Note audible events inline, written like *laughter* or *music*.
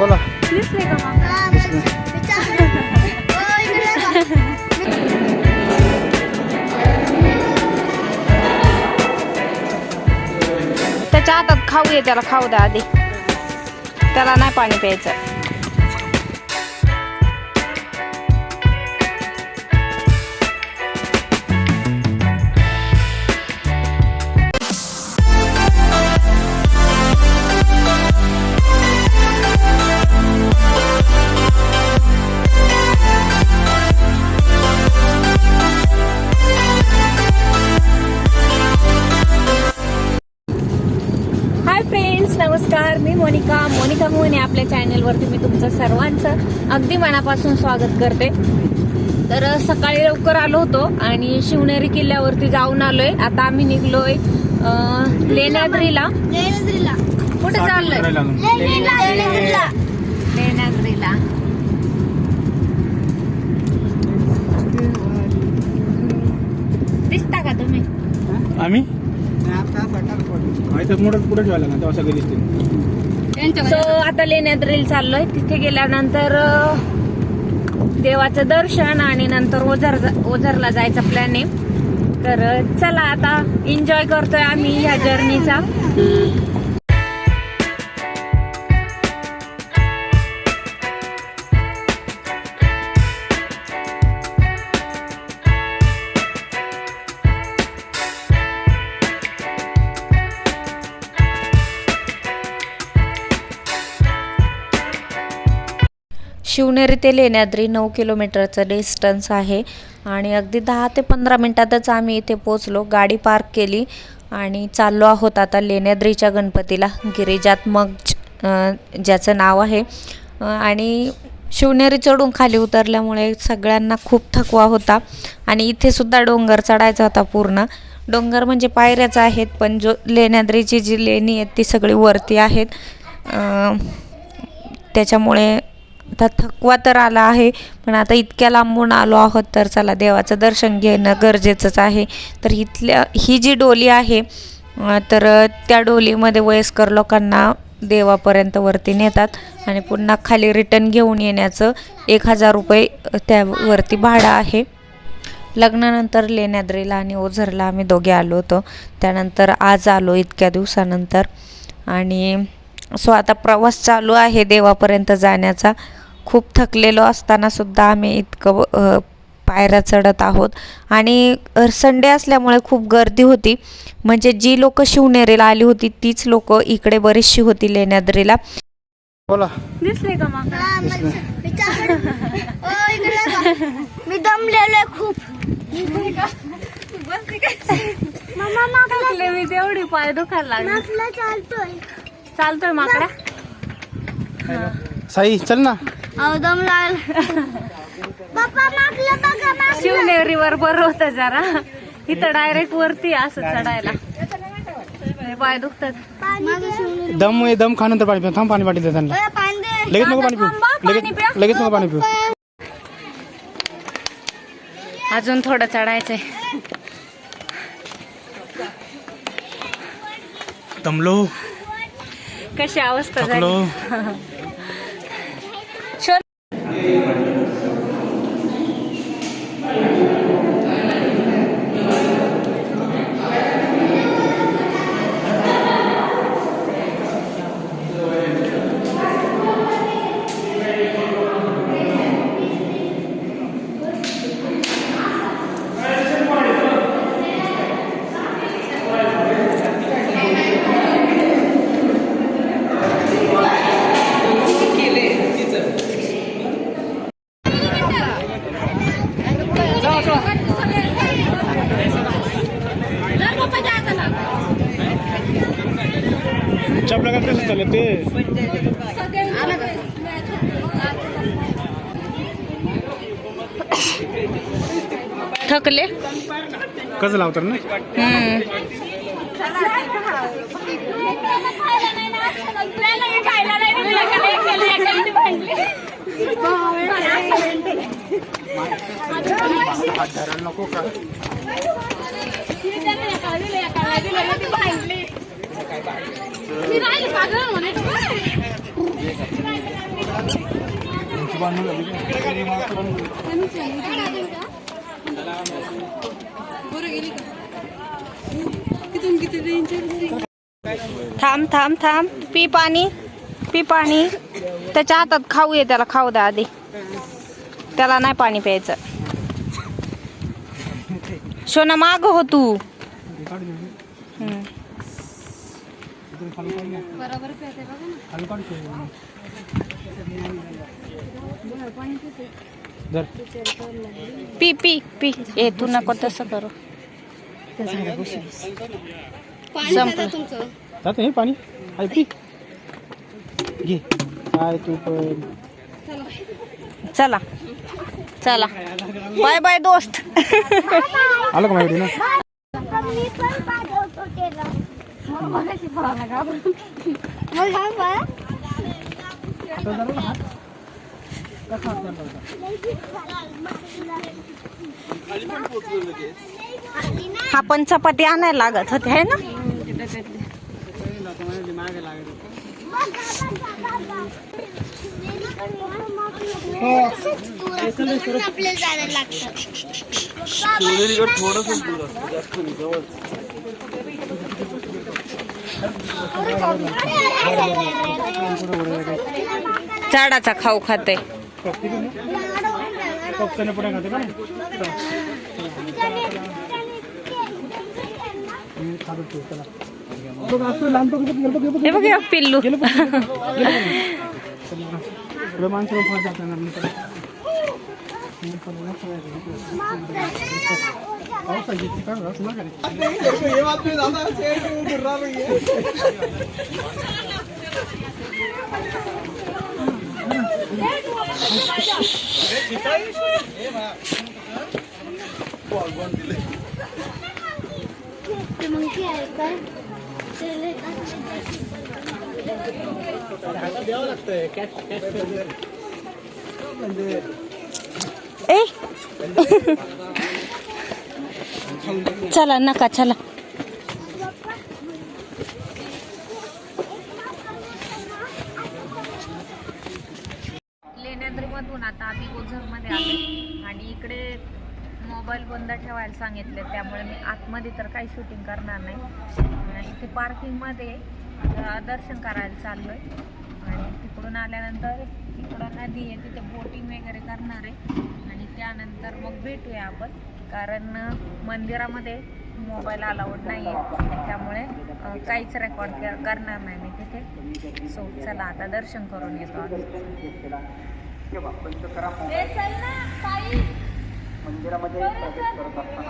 बोला. दिसले का मग त्याच्या हातात खाऊ ये त्याला खाऊ द्या आधी. त्याला नाही पाणी प्यायचं. मी तुमचं सर्वांचं अगदी मनापासून स्वागत करते. तर सकाळी लवकर आलो होतो आणि शिवनेरी किल्ल्यावरती जाऊन आलोय. आता आम्ही निघलोय लेण्याद्रीला. कुठे चाललोय? लेण्याद्रीला. दिसता का तुम्ही? आम्ही? पुढे ठेवायला ना तेव्हा सगळे दिसतील. सो आता लेण्याद्रीला चाललोय. तिथे गेल्यानंतर देवाचं दर्शन आणि नंतर ओझर ओझरला जायचा प्लॅन आहे तर चला आता एन्जॉय करतोय आम्ही ह्या जर्नीचा शिवनेरी ते लेण्याद्री नऊ किलोमीटरचं डिस्टन्स आहे. आणि अगदी दहा ते पंधरा मिनटातच आम्ही इथे पोचलो गाडी पार्क केली आणि चाललो आहोत आता लेण्याद्रीच्या गणपतीला. गिरिजात मग ज्याचं नाव आहे. आणि शिवनेरी चढून खाली उतरल्यामुळे सगळ्यांना खूप थकवा होता. आणि इथेसुद्धा डोंगर चढायचा होता पूर्ण. डोंगर म्हणजे पायऱ्याच आहेत पण जो लेण्याद्रीची जी लेणी आहेत ती सगळी वरती आहेत. त्याच्यामुळे आता थकवा तर आला आहे पण आता इतक्या लांबून आलो आहोत तर चला देवाचं दर्शन घेणं गरजेचंच आहे. तर इथल्या ही जी डोली आहे तर त्या डोलीमध्ये वयस्कर लोकांना देवापर्यंत वरती नेतात आणि पुन्हा खाली रिटर्न घेऊन येण्याचं एक हजार रुपये त्यावरती भाडं आहे. लग्नानंतर लेण्याद्रीला आणि ओझरला आम्ही दोघे आलो होतो. त्यानंतर आज आलो इतक्या दिवसानंतर. आणि सो आता प्रवास चालू आहे देवापर्यंत जाण्याचा. खूप थकलेलो असताना सुद्धा आम्ही इतकं पायऱ्या चढत आहोत. आणि संडे असल्यामुळे खूप गर्दी होती. म्हणजे जी लोक शिवनेरीला आली होती तीच लोक इकडे बरीचशी होती लेण्याद्रीला. बोला. दिसले का मग? मी दमलेलोय खूप. मी तेवढी पाय दुखायला लागले. चालतोय. चालतोय माकडा साई चल ना. अहो दम लागला पप्पा मागलं बघा मागलं. शिवनेरीवर बरं होतं जरा. इथं डायरेक्ट वरती असं चढायला. पाय दुखतात. दम दम खानंतर पाणी पिऊ थांब पाणी पाठी दे त्यांना. ओय, पाणी दे. लगेच नको पाणी पिऊ. लगेच प्या. लगेच नको पाणी पिऊ. अजून थोडं चढायचंय. दमलो. कशी अवस्था झाली? चाललं ते थकले? कसं लावतात ना? नको का थांब थांब थांब. पी पाणी पी पाणी. त्याच्या हातात खाऊ ये त्याला खाऊ द्या आधी. त्याला नाही पाणी प्यायचं. शोना माग हो तू. हम्म. धर. पी पी पी. ए तू नको तसं करू. संपलं. जातं हे पाणी. आहे पी. घे. काय तू पण. चला. चला. बाय बाय दोस्त. आलं का माझ्याकडे ना? हा. हा पण चपाती आणायला लागत होते है ना आपल्याला जायला लागतं झाडाचा खाऊ खाते. चला बघ, असं लहान *laughs* पकडत गेलं बघ, हे बघ, हे बघ हे बघ पिल्लू गेलं बघ, गेलं बघ. गेलं बघ. पुढे माणसं फार जात येणार नाही त्याला. पावसाची ती काढ, असं नका रे. मग आहे काय ए चला नका चला. लेण्याद्रीमधून आता आम्ही ओझरमध्ये आलो. आणि इकडे मोबाईल बंद ठेवायला सांगितले त्यामुळे मी आतमध्ये तर काही शूटिंग करणार नाही. आणि इथे पार्किंगमध्ये दर्शन करायला चाललो आहे आणि तिकडून आल्यानंतर तिकडं नदी आहे तिथे बोटिंग वगैरे करणार आहे. आणि त्यानंतर मग भेटूया आपण. कारण मंदिरामध्ये मोबाईल अलाउड नाही आहे त्यामुळे काहीच रेकॉर्ड करणार नाही मी तिथे. सो चला आता दर्शन करून येतो मंदिरामध्ये प्रवेश करत असताना.